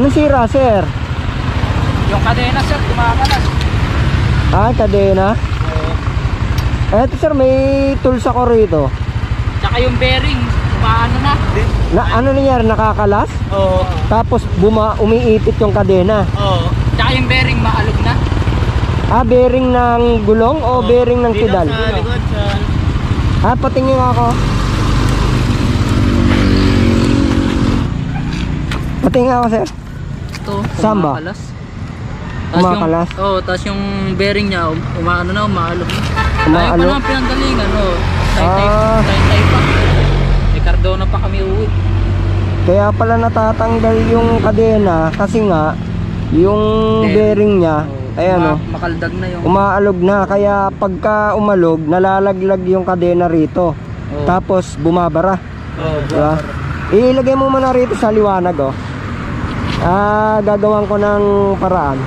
Ano sira, sir? Yung kadena sir, kumakalas. Ah, kadena. Oo. Eto sir, may tools ako rito. Tsaka yung bearing, kumaano na. Na, ano nangyari, nakakalas? Oo. Tapos buma, umiipit yung kadena. Oo. Tsaka yung bearing, maalog na. Ah, bearing ng gulong o bearing ng pedal? Sa likod, sa... Ah, patingin nga ako. Patingin nga ako, sir. Ito, Saan ba? kumakalas. Kumakalas? Yung, oo, tapos yung bearing niya, um, umaano na, umaalog. Umaalog? Ayaw pa naman pinanggalingan, no. Tay-tay, Ah. tay-tay pa. May Cardona pa kami uwi. Kaya pala natatanggal yung kadena kasi nga yung Bearing. bearing niya, ayan Ma- o, Makaldag na yung... umaalog na. Kaya pagka umalog, nalalaglag yung kadena rito. Oo. Tapos bumabara. Oo, Diba? Ilagay mo muna rito sa liwanag oh. Ah, gagawan ko ng paraan.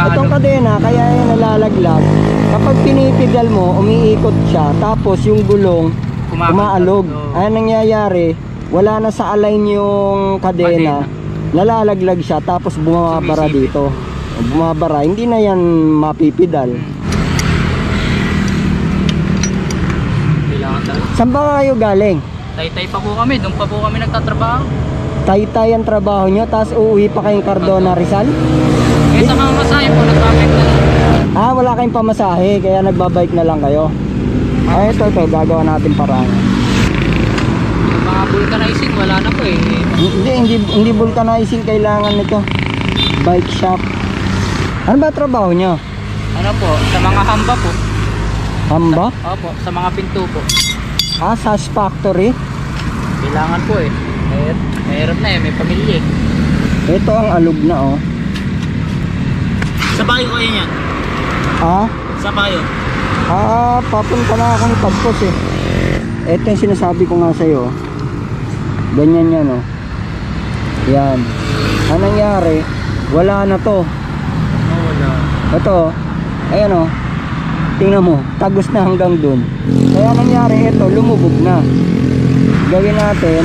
Itong kadena, kaya yan nalalaglag. Kapag pinipidal mo, umiikot siya. Tapos yung gulong, umaalog. Ano nangyayari? Wala na sa align yung kadena. Nalalaglag siya tapos bumabara dito. Bumabara, hindi na yan mapipidal. Kailangan talaga. Saan ba kayo galing? Tay-tay pa po kami, doon pa po kami nagtatrabaho. Taytay ang trabaho nyo, tapos uuwi pa kayong Cardona Rizal? Eh sa mga masahe po, nagpapek na lang. Ah, wala kayong pamasahe, kaya nagbabike na lang kayo. Ay, ito, ito, gagawa natin paraan. Yung mga vulcanizing, wala na po eh. Hindi, hindi, hindi vulcanizing kailangan nito. Bike shop. Ano ba trabaho nyo? Ano po, sa mga hamba po. Hamba? Opo, sa mga pinto po. Ah, SAS Factory? Kailangan po eh. Mahirap, mahirap na eh, may pamilya eh. Ito ang alog na, oh. Sa bayo kayo niyan? Ah, Sa bayo? ah, papunta na akong tagpos eh. Ito yung sinasabi ko nga sa'yo. oh. Ganyan yan, oh. Yan. Ang nangyari, wala na to. Oo, wala. Ito, ayan o. Tingnan mo, tagos na hanggang dun. Kaya nangyari ito, lumubog na. Gawin natin,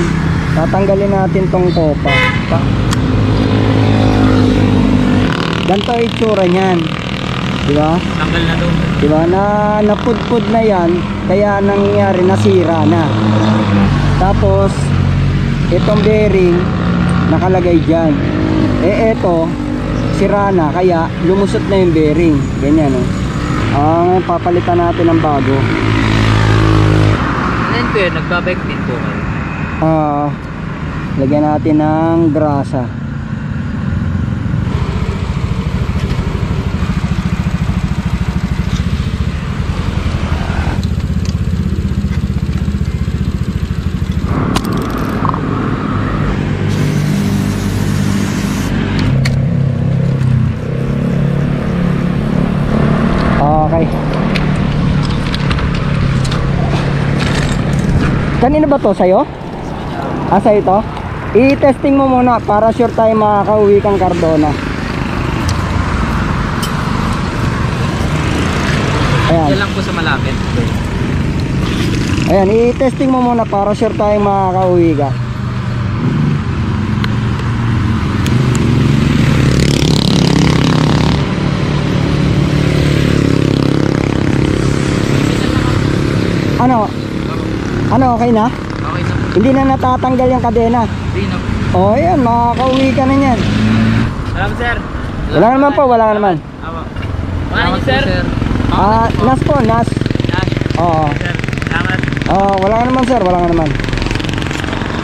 tatanggalin natin tong kopa. Pa Ganito itsura niyan. Di ba? Tanggal na doon. Di ba? Na napudpud na yan, kaya nangyari nasira na. Tapos, itong bearing, nakalagay dyan. Eh, eto, sira na, kaya lumusot na yung bearing. Ganyan, oh. Ah, ngayon papalitan natin ng bago. Po yun, nagbabike din po kayo. Ah, lagyan natin ng grasa. Okay. Kanino ba to? Sa'yo? Ah, sa'yo to? I-testing mo muna para sure tayo makakauwi kang Cardona. Ayan. Yan lang po sa malapit. Ayan, i-testing mo muna para sure tayo makakauwi ka. Ano? Ano, okay na? Okay na po. Hindi na natatanggal yung kadena. Hindi na po. O, oh, ayan, makakauwi ka na yan. Salamat sir. Wala naman po, wala naman. Awa. Salamat sir. sir. Ah, nas po, nas. Oo. Sir, salamat. Oo, wala ka naman sir, wala ka naman.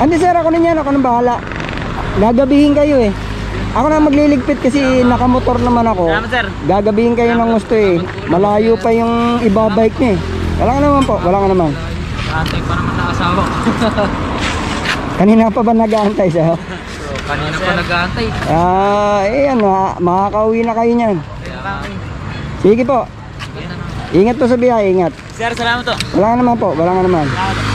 Hindi sir, ako na yan, ako nang bahala. Gagabihin kayo eh. Ako na magliligpit kasi nakamotor naman ako. Salamat sir. Gagabihin kayo ng gusto eh. Malayo pa yung iba bike niya eh. Wala ka naman po, wala ka naman. Ate, pa naman nakasawa ko. Kanina pa ba nag-aantay sa'yo? so, kanina pa nag-aantay. Ah, eh yan, ma- makakauwi na kayo niyan. Sige po, ingat po sa biyahe, ingat. Sir, salamat to. Wala ka naman po, wala ka naman. Salamat.